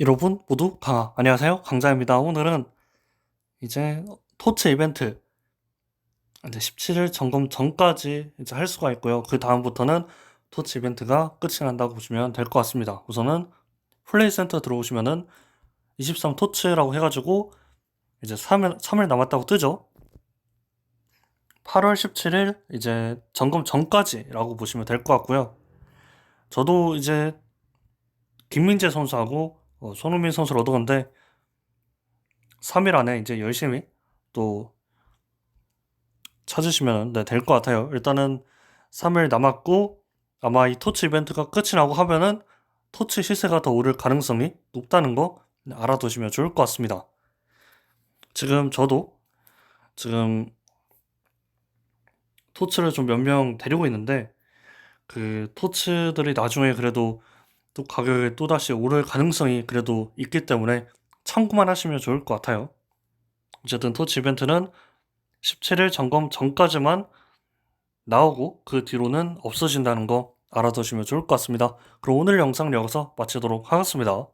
여러분 모두 강하 안녕하세요. 강자입니다. 오늘은 이제 토치 이벤트. 이제 17일 점검 전까지 이제 할 수가 있고요. 그 다음부터는 토치 이벤트가 끝이 난다고 보시면 될 것 같습니다. 우선은 플레이 센터 들어오시면은 23 토치라고 해가지고 이제 3일, 3일 남았다고 뜨죠? 8월 17일 이제 점검 전까지라고 보시면 될 것 같고요. 저도 이제 김민재 선수하고 어, 손흥민 선수를 얻어건데 3일 안에 이제 열심히 또 찾으시면 네, 될것 같아요. 일단은 3일 남았고 아마 이 토치 이벤트가 끝이 나고 하면은 토치 시세가 더 오를 가능성이 높다는 거 알아두시면 좋을 것 같습니다. 지금 저도 지금 토치를 좀 몇 명 데리고 있는데 그 토치들이 나중에 그래도 또 가격이 또다시 오를 가능성이 그래도 있기 때문에 참고만 하시면 좋을 것 같아요. 어쨌든 토치 이벤트는 17일 점검 전까지만 나오고 그 뒤로는 없어진다는 거 알아두시면 좋을 것 같습니다. 그럼 오늘 영상 여기서 마치도록 하겠습니다.